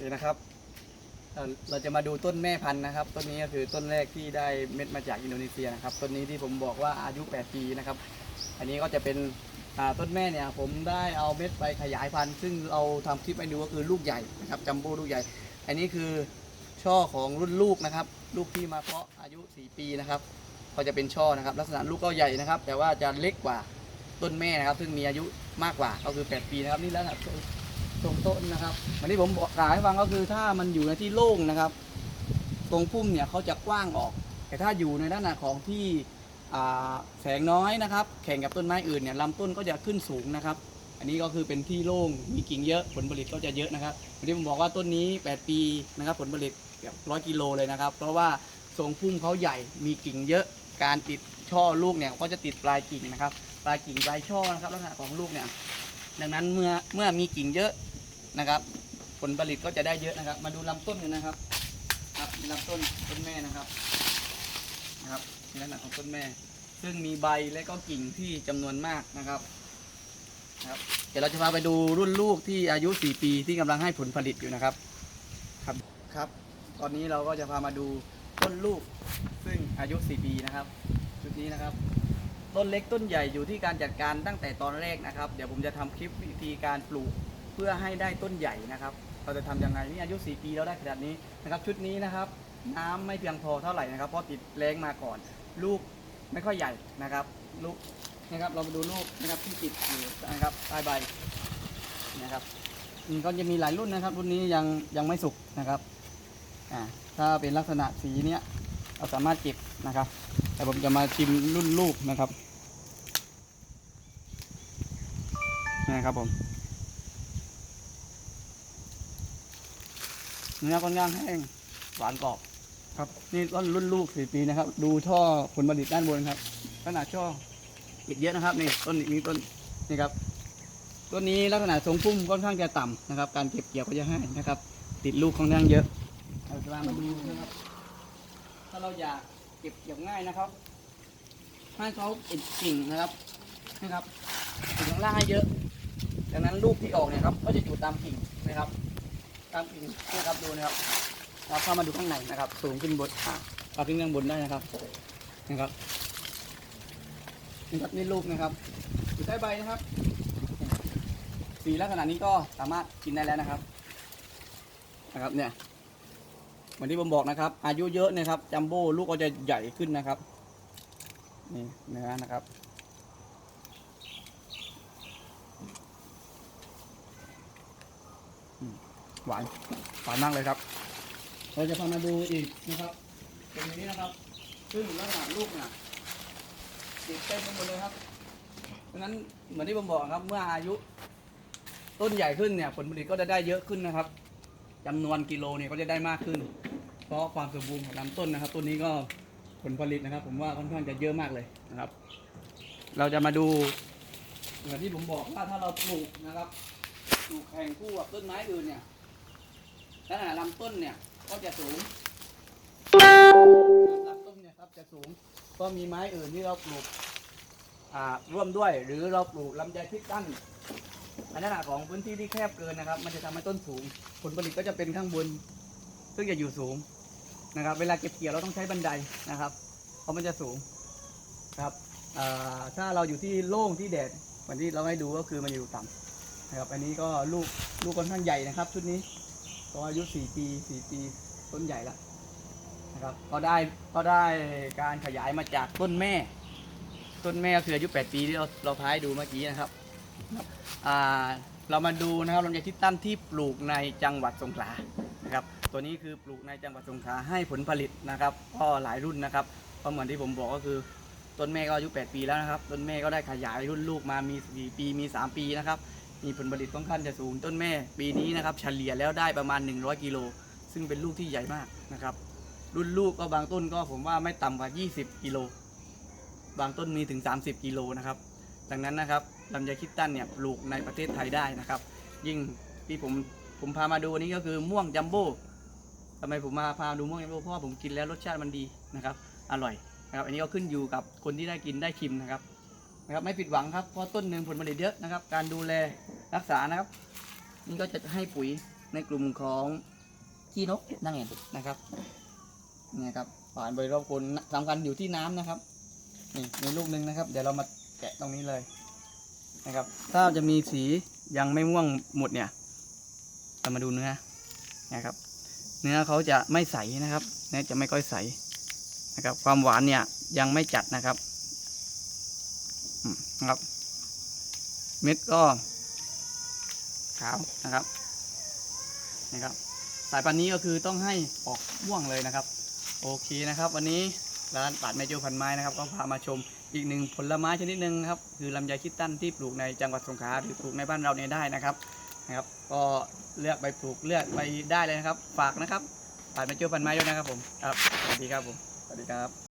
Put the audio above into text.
นี่นะครับเราเราจะมาดูต้นแม่พันธุ์นะครับ ต้นนี้ก็คือต้นแรกที่ได้เม็ดมาจากอินโดนีเซียนะครับ ต้นนี้ที่ผมบอกว่าอายุ 8 ปีนะครับ อันนี้ก็จะเป็นอ่าต้นแม่เนี่ยผมได้เอาเม็ดไปขยายพันธุ์ ซึ่งเราทำคลิปให้ดูก็คือลูกใหญ่นะครับจัมโบ้ลูกใหญ่ อันนี้คือช่อของรุ่นลูกนะครับ ลูกที่มาเพาะอายุ 4 ปีนะครับ ก็จะเป็นช่อนะครับ ลักษณะลูกก็ใหญ่นะครับ แต่ว่าจะเล็กกว่าต้นแม่นะครับ ซึ่งมีอายุมากกว่าก็คือ 8 ปีนะครับนี่ลักษณะ ตรงต้นนะครับวันนี้ผมบอกกล่าวให้ฟังก็คือถ้ามันอยู่ในที่โล่งนะครับ ตรงพุ่มเนี่ยเขาจะกว้างออก แต่ถ้าอยู่ในด้านของที่แสงน้อยนะครับ แข่งกับต้นไม้อื่นเนี่ยลำต้นก็จะขึ้นสูงนะครับ อันนี้ก็คือเป็นที่โล่งมีกิ่งเยอะผลผลิตก็จะเยอะนะครับวันนี้ผมบอกว่าต้นนี้ 8 ปีนะครับ ผลผลิตเกือบร้อยกิโลเลยนะครับ เพราะว่าทรงพุ่มเขาใหญ่มีกิ่งเยอะการติดช่อลูกเนี่ยก็จะติดปลายกิ่งนะครับ ปลายกิ่งปลายช่อนะครับลักษณะของลูกเนี่ยดังนั้นเมื่อเมื่อมีกิ่งเยอะ นะครับ ผลผลิตก็จะได้เยอะนะครับ มาดูลำต้นกันนะครับ ครับมีลำต้นต้นแม่นะครับนะครับมีลักษณะของต้นแม่ ซึ่งมีใบและก็กิ่งที่จำนวนมากนะครับนะครับ เดี๋ยวเราจะพาไปดูรุ่นลูกที่อายุ 4 ปีที่กำลังให้ผลผลิตอยู่นะครับครับครับ ตอนนี้เราก็จะพามาดูต้นลูก ซึ่งอายุ 4 ปีนะครับชุดนี้นะครับต้นเล็กต้นใหญ่อยู่ที่การจัดการตั้งแต่ตอนแรกนะครับ เดี๋ยวผมจะทำคลิปวิธีการปลูก เพื่อให้ได้ต้นใหญ่นะครับ เราจะทำยังไงนี่อายุ 4 ปีแล้วได้ขนาดนี้นะครับ ชุดนี้นะครับ น้ำไม่เพียงพอเท่าไหร่นะครับ เพราะติดแรงมาก่อน ลูกไม่ค่อยใหญ่นะครับ ลูกนะครับ เรามาดูลูกนะครับที่ติดอยู่นะครับใต้ใบนะครับอืมก็จะมีหลายรุ่นนะครับ รุ่นนี้ยังยังไม่สุกนะครับอ่าถ้าเป็นลักษณะสีเนี้ยเราสามารถเก็บนะครับ แต่ผมจะมาชิมรุ่นลูกนะครับนี่นะครับผม เนื้อค่อนข้างแห้งหวานกรอบ ครับนี่ต้นรุ่นลูกสี่ปีนะครับ ดูช่อผลผลิตด้านบนครับขนาดช่ออีกเยอะนะครับนี่ต้นนี้ต้นนี่ครับต้นนี้ลักษณะทรงพุ่มค่อนข้างจะต่ำนะครับ การเก็บเกี่ยวก็จะให้นะครับ ติดลูกค่อนข้างเยอะเราจะมาดูนะครับ ถ้าเราอยากเก็บเกี่ยวง่ายนะครับให้เขาติดกิ่งนะครับนะครับกิ่งข้างล่างให้เยอะดังนั้นลูกที่ออกเนี่ยครับ ก็จะอยู่ตามกิ่งนะครับ ตามกิ่งนะครับดูนะครับเราเข้ามาดูข้างในนะครับ สูงขึ้นบนอะเอาขึ้นข้างบนได้นะครับนะครับนี่ครับนี่ลูกนะครับอยู่ใต้ใบนะครับสีลักษณะนี้ก็สามารถกินได้แล้วนะครับ นะครับเนี่ยเหมือนที่ผมบอกนะครับ อายุเยอะนะครับจัมโบ้ลูกก็จะใหญ่ขึ้นนะครับนี่เนื้อนะครับอืม หวานหวานมากเลยครับ เราจะพามาดูอีกนะครับตรงนี้นะครับ ซึ่งลักษณะลูกเนี่ยติดเต็มไปหมดเลยครับเพราะนั้นเหมือนที่ผมบอกครับ เมื่ออายุ ต้นใหญ่ขึ้นเนี่ย ผลผลิตก็จะได้เยอะขึ้นนะครับจำนวนกิโลเนี่ยก็จะได้มากขึ้น เพราะความสมบูรณ์ของลำต้นนะครับต้นนี้ก็ผลผลิตนะครับ ผมว่าค่อนข้างจะเยอะมากเลยนะครับ เราจะมาดูเหมือนที่ผมบอกว่าถ้าเราปลูกนะครับปลูกแข่งคู่กับต้นไม้อื่นเนี่ย ลักษณะลำต้นเนี่ยก็จะสูงลำต้นเนี่ยครับจะสูง ก็มีไม้อื่นที่เราปลูกอ่าร่วมด้วย หรือเราปลูกลำไยพิษตั้นลักษณะของพื้นที่ที่แคบเกินนะครับ มันจะทำให้ต้นสูง ผลผลิตก็จะเป็นข้างบน ซึ่งจะอยู่สูงนะครับ เวลาเก็บเกี่ยวเราต้องใช้บันไดนะครับ เพราะมันจะสูงครับถ้าเราอยู่ที่โล่งที่แดดเหมือนที่เราให้ดูก็คือมันอยู่ต่ำนะครับ อันนี้ก็ลูกลูกค่อนข้างใหญ่นะครับ ชุดนี้ ก็อายุ 4 ปี 4 ปีต้นใหญ่แล้วนะครับก็ได้ก็ได้การขยายมาจากต้นแม่ ต้นแม่ก็คืออายุ 8 ปีที่เราเราพายดูเมื่อกี้นะครับอ่าเรามาดูนะครับลำไยทิศตั้นที่ปลูกในจังหวัดสงขลานะครับตัวนี้คือปลูกในจังหวัดสงขลาให้ผลผลิตนะครับก็หลายรุ่นนะครับเพราะเหมือนที่ผมบอกก็คือต้นแม่ก็อายุ 8 ปีแล้วนะครับ ต้นแม่ก็ได้ขยายรุ่นลูกมามี 4 ปี มี 3 ปีนะครับ มีผลผลิตค่อนข้างจะสูงต้นแม่ ปีนี้นะครับเฉลี่ยแล้วได้ประมาณ 100 กิโล ซึ่งเป็นลูกที่ใหญ่มากนะครับ รุ่นลูกก็บางต้นก็ผมว่าไม่ต่ำกว่า 20 กิโล บางต้นมีถึง 30 กิโลนะครับ ดังนั้นนะครับลำไยคิดตันเนี่ยปลูกในประเทศไทยได้นะครับ ยิ่งที่ผมผมพามาดูวันนี้ก็คือม่วงจัมโบ้ทำไมผมมาพาดูม่วงจัมโบ้เพราะว่าผมกินแล้วรสชาติมันดีนะครับ อร่อยนะครับ อันนี้ก็ขึ้นอยู่กับคนที่ได้กินได้ชิมนะครับ นะครับไม่ผิดหวังครับเพราะต้นหนึ่งผลผลิตเยอะนะครับ การดูแลรักษานะครับ นี่ก็จะให้ปุ๋ยในกลุ่มของขี้นกนั่งเองนะครับนี่ครับผ่านบริรอบคนสำคัญอยู่ที่น้ำนะครับนี่มีลูกหนึงนะครับ เดี๋ยวเรามาแกะตรงนี้เลยนะครับ ถ้าจะมีสียังไม่ม่วงหมดเนี่ยเรามาดูเนื้อนะครับ เนื้อเขาจะไม่ใสนะครับเนื้อจะไม่ค่อยใสนะครับ ความหวานเนี่ยยังไม่จัดนะครับ นะครับ เม็ดก็ขาวนะครับนะครับ สายพันธุ์นี้ก็คือต้องให้ออกม่วงเลยนะครับ โอเคนะครับ วันนี้ร้านป่าดแม่โจพันไม้นะครับ ก็พามาชมอีกหนึ่งผลไม้ชนิดหนึ่งครับ คือลำไยคิดตั้นที่ปลูกในจังหวัดสงขลาหรือปลูกในบ้านเราเนี่ยได้นะครับนะครับ ก็เลือกไปปลูกเลือกไปได้เลยนะครับ ฝากนะครับป่าดแม่โจพันไม้ด้วยนะครับผมครับสวัสดีครับผมสวัสดีครับ